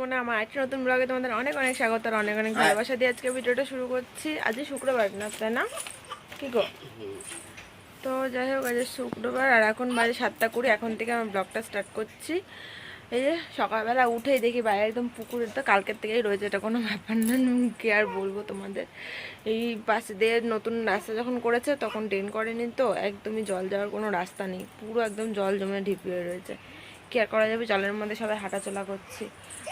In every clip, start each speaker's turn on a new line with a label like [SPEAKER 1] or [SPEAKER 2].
[SPEAKER 1] মনে আমার একটা নতুন ব্লগে তোমাদের অনেক অনেক স্বাগত আর অনেক অনেক ভালোবাসা দিয়ে আজকে ভিডিওটা শুরু করছি। আজকে শুক্রবার না তাই না? কি গো? তো যাই হোক আজ শুক্রবার আর এখন বাজে সাতটা কুড়ি এখন থেকে আমি ব্লগটা স্টার্ট করছি। এই যে সকালবেলা উঠেই দেখি বাইরে একদম পুকুরের তো কালকের থেকেই রয়েছে এটা কোনো ব্যাপার না কি আর বলব তোমাদের? এই পাশে দিয়ে নতুন রাস্তা যখন করেছে তখন ড্রেন করেনি তো একদমই জল যাওয়ার কোনো রাস্তা নেই পুরো একদম জল জমে ঢিপিয়ে রয়েছে। কি আর করা যাবে, জলের মধ্যে সবাই হাঁটাচলা করছে।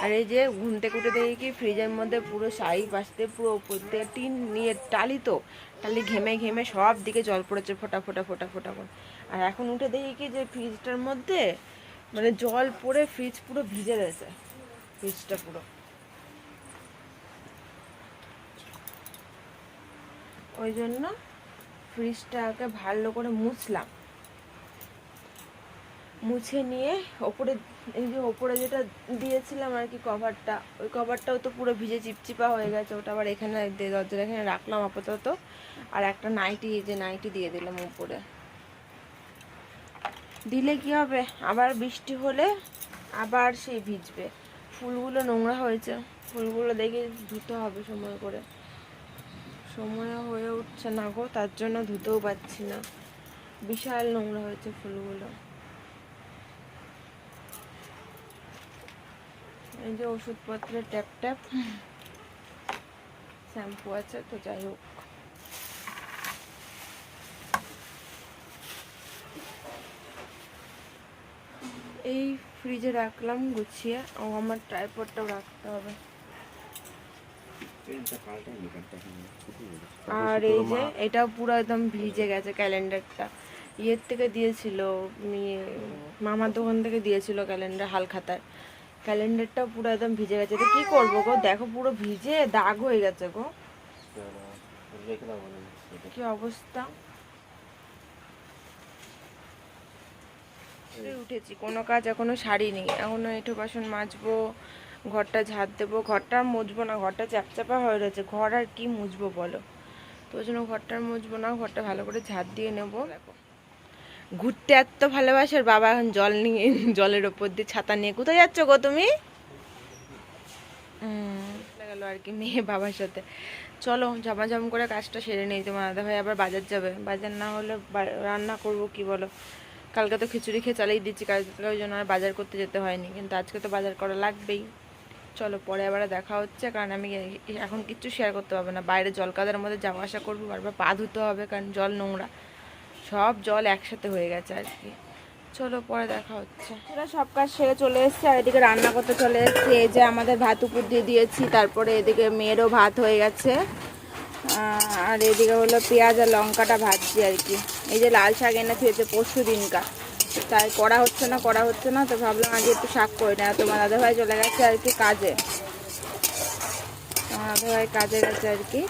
[SPEAKER 1] আর এই যে ঘুম থেকে উঠে দেখি কি ফ্রিজের মধ্যে পুরো শাড়ি পাশ দিয়ে পুরো উপর দিয়ে টিন নিয়ে টালি তো, টালি ঘেমে ঘেমে সব দিকে জল পড়েছে ফোটা ফোটা ফোটা ফোটা করে। আর এখন উঠে দেখি কি যে ফ্রিজটার মধ্যে মানে জল পড়ে ফ্রিজ পুরো ভিজে রয়েছে, ফ্রিজটা পুরো। ওই জন্য ফ্রিজটাকে ভালো করে মুছলাম। মুছে নিয়ে ওপরে, এই যে ওপরে যেটা দিয়েছিলাম আর কি কভারটা ওই কভারটাও তো পুরো ভিজে চিপচিপা হয়ে গেছে। ওটা আবার এখানে দরজার এখানে রাখলাম আপাতত। আর একটা নাইটি যে নাইটি দিয়ে দিলাম উপরে। দিলে কি হবে? আবার বৃষ্টি হলে আবার সেই ভিজবে। ফুলগুলো নোংরা হয়েছে। ফুলগুলো দেখে ধুতে হবে সময় করে। সময় হয়ে উঠছে না গো, তার জন্য ধুতেও পাচ্ছি না। বিশাল নোংরা হয়েছে ফুলগুলো। এই যে ওষুধপত্রের ট্যাপ ট্যাপ। শ্যাম্পু আছে তো যাই হোক। এই ফ্রিজে রাখলাম গুছিয়ে ও আমার ট্রাইপডটাও রাখতে হবে। আর এই যে এটা পুরো একদম ভিজে গেছে ক্যালেন্ডারটা। ইয়ের থেকে দিয়েছিল ইয়ে, মামার দোকান থেকে দিয়েছিল ক্যালেন্ডার হালখাতায়। ক্যালেন্ডারটা পুরো একদম ভিজে গেছে। তো কি করব গো? দেখো পুরো ভিজে দাগ হয়ে গেছে গো। কি অবস্থা? উঠেছি। কোনো কাজ এখনও সারিনি। এখনও এঁটো বাসন মাজবো, ঘরটা ঝাড় দেবো। ঘরটা মুছবো না, ঘরটা চ্যাপচাপা হয়ে রয়েছে। ঘর আর কি মুছবো বলো? তো ওই জন্য ঘরটা মুছবো না, ঘরটা ভালো করে ঝাড় দিয়ে নেব। দেখো ঘুরতে এত ভালোবাসার বাবা এখন জল নিয়ে, জলের ওপর দিয়ে ছাতা নিয়ে, কোথায় যাচ্ছ গো তুমি? গেল আর কি মেয়ে বাবার সাথে। চলো, ঝামাঝাম করে কাজটা সেরে নেই তোমার দাদা ভাই, আবার বাজার যাবে। বাজার না হলে রান্না করব কি বলো? কালকে তো খিচুড়ি খেয়ে চালিয়ে দিচ্ছি, কালকে ওই জন্য আর বাজার করতে যেতে হয়নি, কিন্তু আজকে তো বাজার করা লাগবেই। চলো, পরে আবার দেখা হচ্ছে, কারণ আমি এখন কিচ্ছু শেয়ার করতে পারব না। বাইরে জল কাদার মধ্যে যাওয়া আসা করব, বারবার পা ধুতে হবে, কারণ জল নোংরা। সব জল একসাথে হয়ে গেছে আর কি। চলো, পরে দেখা হচ্ছে। এরা সব কাজ সেরে চলে এসেছে, আর এদিকে রান্না করতে চলে এসেছে। এই যে আমাদের ভাত উপর দিয়ে দিয়েছি, তারপরে এদিকে মেয়েরও ভাত হয়ে গেছে। আর এদিকে হলো পেঁয়াজ আর লঙ্কাটা ভাজছি আর কি। এই যে লাল শাক এনে থুয়েছে পরশু দিনকা তাই করা হচ্ছে না, করা হচ্ছে না, তো ভাবলাম আজকে একটু শাক করে না। তোমার দাদা ভাই চলে গেছে আর কি কাজে। তোমার দাদা ভাই কাজে গেছে আর কি।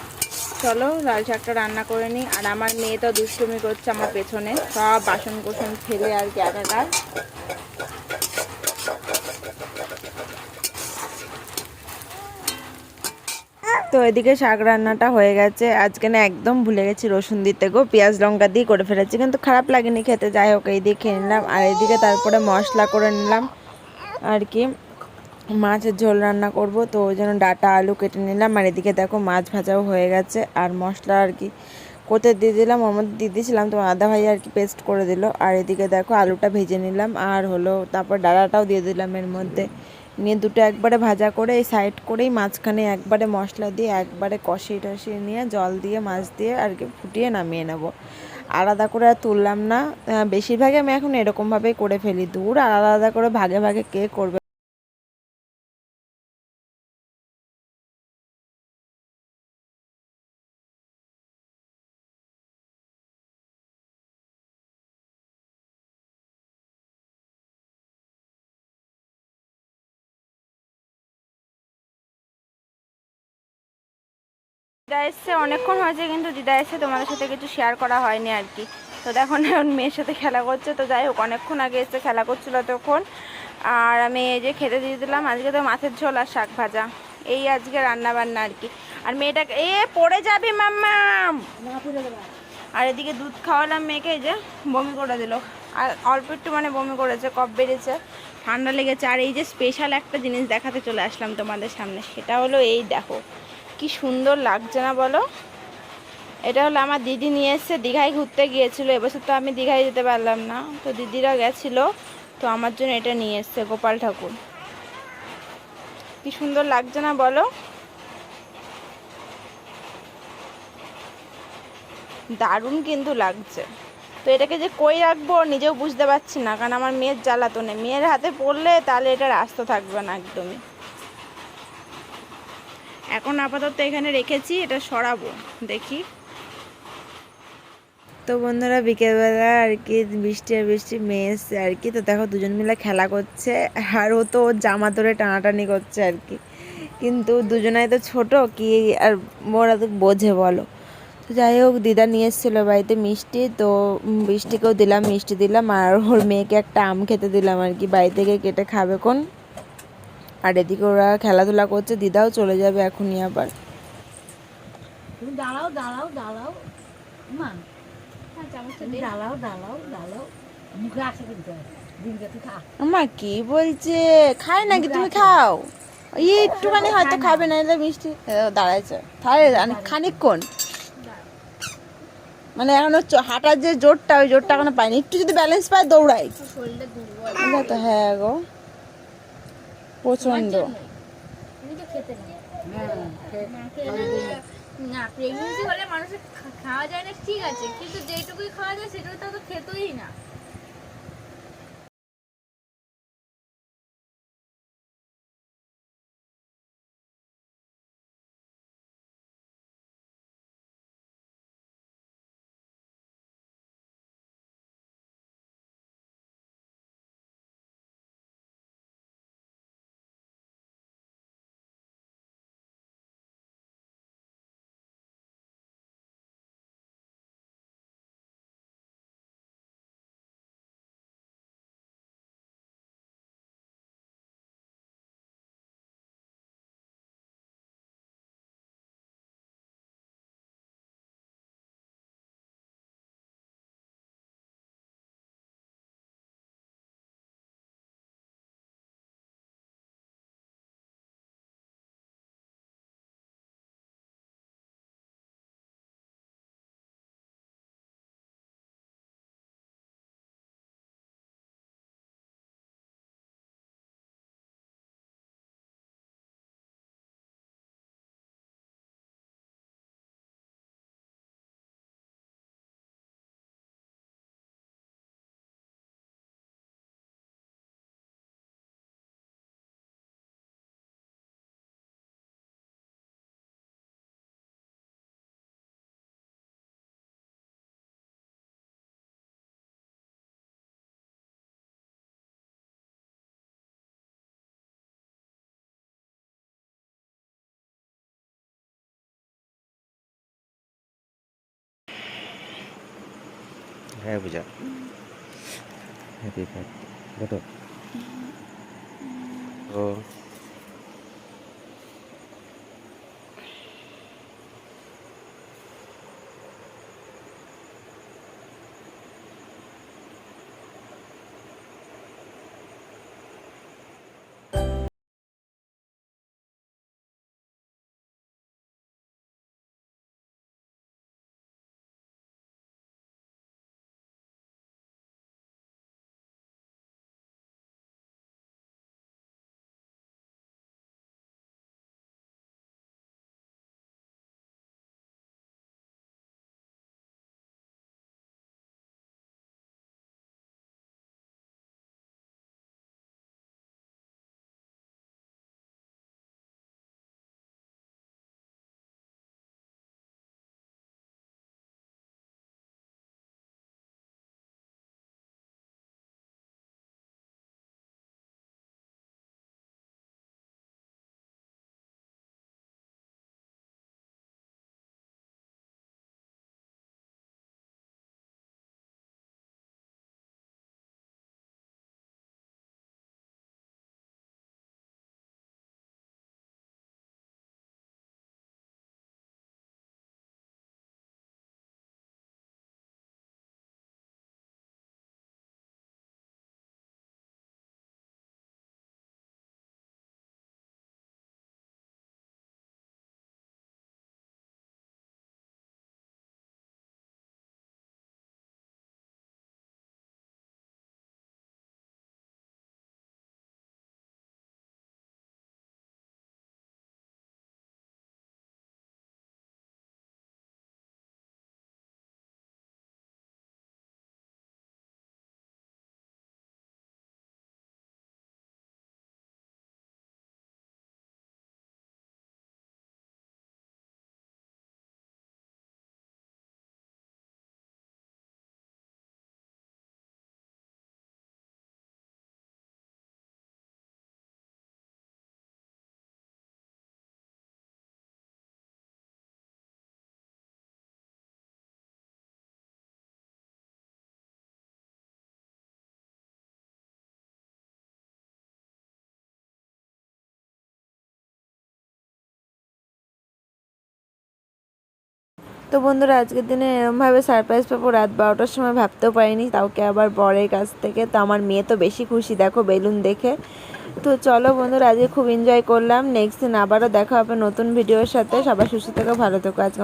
[SPEAKER 1] চলো, লাল শাকটা রান্না করে নিই। আর আমার মেয়ে তো দুষ্টুমি করছে আমার পেছনে। সব বাসন কোসন ফেলে আর কি একাকার। তো এদিকে শাক রান্নাটা হয়ে গেছে। আজকে না একদম ভুলে গেছি রসুন দিতে গো। পেঁয়াজ, লঙ্কা দিয়ে করে ফেলেছি, কিন্তু খারাপ লাগেনি খেতে। যাই হোক, এই দিয়ে খেয়ে নিলাম। আর এদিকে তারপরে মশলা করে নিলাম। আর কি মাছের ঝোল রান্না করব তো ওই জন্য ডাটা আলু কেটে নিলাম। আর এদিকে দেখো মাছ ভাজাও হয়ে গেছে আর মশলা আর কি কোথায় দিয়ে দিলাম? ওর মধ্যে দিয়ে দিয়েছিলাম তো আদা ভাই আর কি পেস্ট করে দিল। আর এদিকে দেখো আলুটা ভেজে নিলাম আর হলো তারপর ডাটাটাও দিয়ে দিলাম এর মধ্যে। নিয়ে দুটো একবারে ভাজা করে এই সাইড করেই মাঝখানে একবারে মশলা দিয়ে একবারে কষিয়ে টষিয়ে নিয়ে জল দিয়ে মাছ দিয়ে আর কি ফুটিয়ে নামিয়ে নেব। আলাদা করে আর তুললাম না। আহ, বেশিরভাগই আমি এখন এরকমভাবেই করে ফেলি। দূর আলাদা আলাদা করে ভাগে ভাগে কে করবে দিদা এসছে, অনেকক্ষণ হয়েছে কিন্তু দিদা এসে তোমাদের সাথে কিছু শেয়ার করা হয়নি আর কি। তো দেখো না মেয়ের সাথে খেলা করছে, তো যাই হোক, অনেকক্ষণ আগে এসে খেলা করছিল তখন। আর আমি এই যে খেতে দিয়ে দিলাম, আজকে তো মাছের ঝোল আর শাক ভাজা। এই আজকে রান্না বান্না আর কি। আর মেয়েটাকে, এ, পড়ে যাবে মাম্মা! আর এদিকে দুধ খাওয়ালাম মেয়েকে, এই যে বমি করে দিল। আর অল্প একটু মানে বমি করেছে, কফ বেড়েছে,
[SPEAKER 2] ঠান্ডা লেগেছে। আর এই যে স্পেশাল একটা জিনিস দেখাতে চলে আসলাম তোমাদের সামনে, সেটা হলো এই দেখো। কি সুন্দর লাগছে না বলো? এটা হলো আমার দিদি নিয়ে এসছে, দীঘায় ঘুরতে গিয়েছিল, এবছর তো আমি দীঘায় যেতে পারলাম না। তো দিদিরা গেছিল, তো আমার জন্য এটা নিয়ে এসছে, গোপাল ঠাকুর। কি সুন্দর লাগছে না বলো? দারুণ কিন্তু লাগছে। তো এটাকে যে কই রাখব, নিজেও বুঝতে পারছি না, কারণ আমার মেয়ের জ্বালাতনে। মেয়ের হাতে পড়লে তাহলে এটা রাস্তা থাকবে না একদমই। এখন আপাতত এখানে রেখেছি, এটা সরাবো, দেখি।
[SPEAKER 1] তো বন্ধুরা, বিকেলবেলা আর কি, বৃষ্টি আর বৃষ্টি মেয়ে আর কি, তো দেখো দুজন মিলে খেলা করছে, আর ও তো জামা ধরে টানাটানি করছে আর কি। কিন্তু দুজনাই তো ছোট, কি আর ওরা তো বোঝে বলো। তো যাই হোক, দিদা নিয়ে এসেছিল বাড়িতে মিষ্টি, তো মিষ্টিকেও দিলাম, মিষ্টি দিলাম, আর ওর মেয়েকে একটা আম খেতে দিলাম আর কি, বাড়ি থেকে কেটে খাবে কোন? আর এদিকে ওরা খেলাধুলা করছে দিদাও চলে যাবে এখনই আবার।
[SPEAKER 3] দাঁড়াও দাঁড়াও দাঁড়াও। মা তুমি দাঁড়াও দাঁড়াও দাঁড়াও। মুখে আসে কিন্তু। দিনকে তুই খা।
[SPEAKER 1] মা কি বলছে? খায় নাকি? তুমি খাও। এই একটুখানি হয়তো খাবে না এলে মিষ্টি দাঁড়াইছে। তাহলে খানিকক্ষণ। মানে এখনও চ- হাঁটার যে জোরটা ওই জোরটা এখনও পাইনি। একটু যদি ব্যালেন্স পায় দৌড়াই। তো হ্যাঁ গো।
[SPEAKER 2] প্রচণ্ড না প্রেগনেন্সি হলে মানুষের খাওয়া যায় না ঠিক আছে কিন্তু যেটুকুই খাওয়া যায় সেটুকু তো খেতেই না
[SPEAKER 4] হ্যাঁ পূজা হ্যাপি বার্থডে ও।
[SPEAKER 1] তো বন্ধুরা, আজকের দিনে এরমভাবে সারপ্রাইজ পাবো। রাত বারোটার সময় ভাবতেও পারিনি তাওকে আবার বরের কাছ থেকে। তো আমার মেয়ে তো বেশি খুশি, দেখো বেলুন দেখে। তো চলো বন্ধুরা, আজকে খুব এনজয় করলাম। নেক্সট দিন আবারও দেখা হবে নতুন ভিডিওর সাথে। সবাই সুস্থ থেকো, ভালো থেকো। আজকে